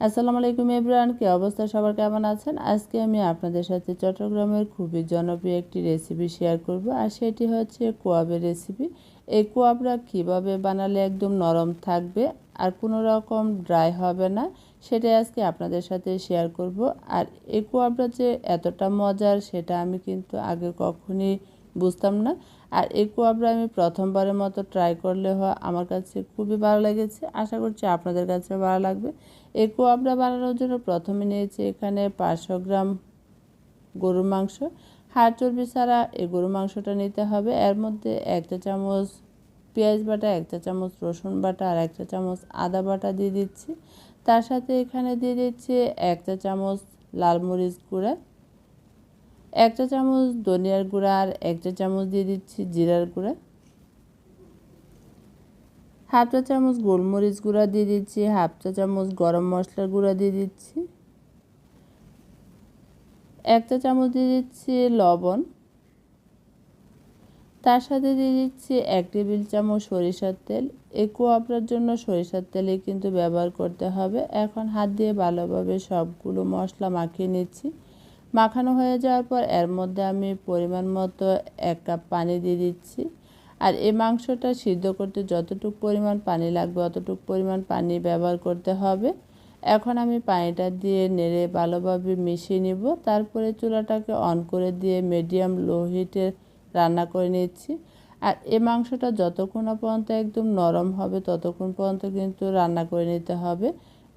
আসসালামু আলাইকুম এভরিওয়ান, কি অবস্থা? সবার কেমন আছেন? আজকে আমি আপনাদের সাথে চট্টগ্রামের খুবই জনপ্রিয় একটি রেসিপি শেয়ার করব, আর সেটি হচ্ছে কোয়াবের রেসিপি এই কোয়াবরা কীভাবে বানালে একদম নরম থাকবে আর কোনো রকম ড্রাই হবে না, সেটাই আজকে আপনাদের সাথে শেয়ার করব। আর এই কোয়াবরা যে এতটা মজার, সেটা আমি কিন্তু আগে কখনই বুঝতাম না। আর এই কোয়াবরা আমি প্রথমবারের মতো ট্রাই করলে হয়, আমার কাছে খুবই ভালো লেগেছে। আশা করছি আপনাদের কাছে ভালো লাগবে। এই কোয়াবরা বানানোর জন্য প্রথমে নিয়েছি এখানে পাঁচশো গ্রাম গরুর মাংস। হাড় চর্বি ছাড়া এই গরুর মাংসটা নিতে হবে। এর মধ্যে একটা চামচ পেঁয়াজ বাটা একটা চামচ রসুন বাটা আর একটা চামচ আদা বাটা দিয়ে দিচ্ছি। তার সাথে এখানে দিয়ে দিচ্ছি একটা চামচ লাল মরিচ গুঁড়া। এক চা চামচ ধনিয়ার গুঁড়া আর এক চা চামচ দিয়ে দিচ্ছি জিরার গুঁড়া। হাফ চা চামচ গোলমরিচ গুঁড়া দিয়ে দিচ্ছি, হাফ চা চামচ গরম মশলার গুঁড়া দিয়ে দিচ্ছি। এক চা চামচ দিয়ে দিচ্ছি লবণ। তার সাথে দিয়ে দিচ্ছি এক টেবিল চামচ সরিষার তেল। এই কোয়াপড়ার জন্য সরিষার তেলে কিন্তু ব্যবহার করতে হবে। এখন হাত দিয়ে ভালোভাবে সবগুলো মশলা মাখিয়ে নিচ্ছি। মাখানো হয়ে যাওয়ার পর এর মধ্যে আমি পরিমাণ মতো এক কাপ পানি দিয়ে দিচ্ছি। আর এই মাংসটা সিদ্ধ করতে যতটুকু পরিমাণ পানি লাগবে, অতটুকু পরিমাণ পানি ব্যবহার করতে হবে। এখন আমি পানিটা দিয়ে নেড়ে ভালোভাবে মিশিয়ে নিব। তারপরে চুলাটাকে অন করে দিয়ে মিডিয়াম লো হিটে রান্না করে নিচ্ছি। আর এই মাংসটা যতক্ষণ পর্যন্ত একদম নরম হবে, ততক্ষণ পর্যন্ত কিন্তু রান্না করে নিতে হবে।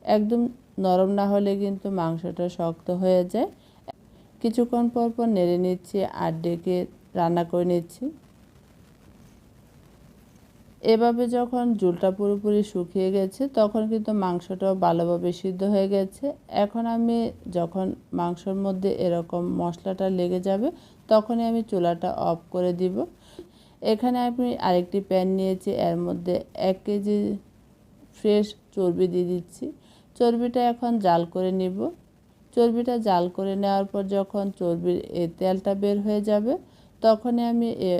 একদম নরম না হলে কিন্তু মাংসটা শক্ত হয়ে যায়। কিছুক্ষণ পর পর নেড়ে নিচ্ছি, আর ডেকে রান্না করে নিচ্ছি। এভাবে যখন ঝুলটা পুরোপুরি শুকিয়ে গেছে, তখন কিন্তু মাংসটাও ভালোভাবে সিদ্ধ হয়ে গেছে। এখন আমি যখন মাংসর মধ্যে এরকম মশলাটা লেগে যাবে, তখনই আমি চুলাটা অফ করে দিব। এখানে আমি আরেকটি প্যান নিয়েছি, এর মধ্যে এক কেজি ফ্রেশ চর্বি দিয়ে দিচ্ছি। চর্বিটা এখন জাল করে নিব। চর্বিটা জাল করে নেওয়ার পর যখন চর্বির এ তেলটা বের হয়ে যাবে, তখনই আমি এ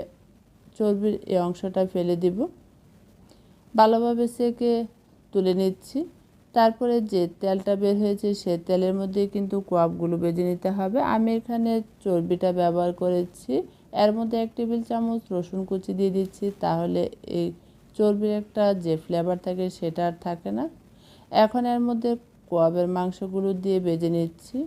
চর্বির এ অংশটা ফেলে দিব। ভালোভাবে সেকে তুলে নিচ্ছি। তারপরে যে তেলটা বের হয়েছে, সে তেলের মধ্যে কিন্তু কোয়াবগুলো বেজে নিতে হবে। আমি এখানে চর্বিটা ব্যবহার করেছি। এর মধ্যে এক টেবিল চামচ রসুন কুচি দিয়ে দিচ্ছি, তাহলে এই চর্বির একটা যে ফ্লেভার থাকে সেটা আর থাকে না। এখন এর মধ্যে কোয়াবের মাংসগুলো দিয়ে বেজে নিচ্ছি।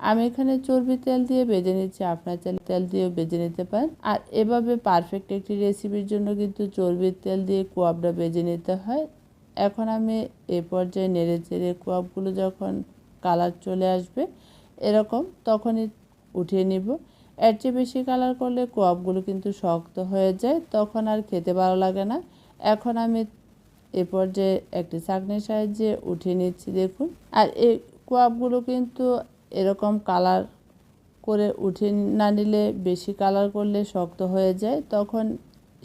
আমি এখানে চর্বি তেল দিয়ে বেজে নিচ্ছি, আপনার চাল তেল দিয়েও বেজে নিতে পারেন। আর এভাবে পারফেক্ট একটি রেসিপির জন্য কিন্তু চর্বির তেল দিয়ে কোয়াবটা বেজে নিতে হয়। এখন আমি এ পর্যায়ে নেড়ে চেড়ে কোয়াবগুলো যখন কালার চলে আসবে এরকম তখনই উঠিয়ে নিব। এর চেয়ে বেশি কালার করলে কোয়াবগুলো কিন্তু শক্ত হয়ে যায়, তখন আর খেতে ভালো লাগে না। এখন আমি এ পর্যায়ে একটি চাকনির সাহায্যে উঠিয়ে নিচ্ছি, দেখুন। আর এই কোয়াবগুলো কিন্তু এরকম কালার করে উঠে না নিলে, বেশি কালার করলে শক্ত হয়ে যায়, তখন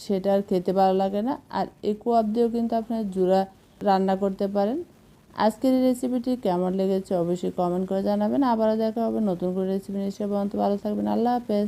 সেটা আর খেতে ভালো লাগে না। আর এই কোয়াব দিয়েও কিন্তু আপনার জুড়া রান্না করতে পারেন। আজকের এই রেসিপিটি কেমন লেগেছে অবশ্যই কমেন্ট করে জানাবেন। আবারও দেখা হবে নতুন করে রেসিপি নিয়ে। নিশ্চয় ভালো থাকবেন। আল্লাহ হাফেজ।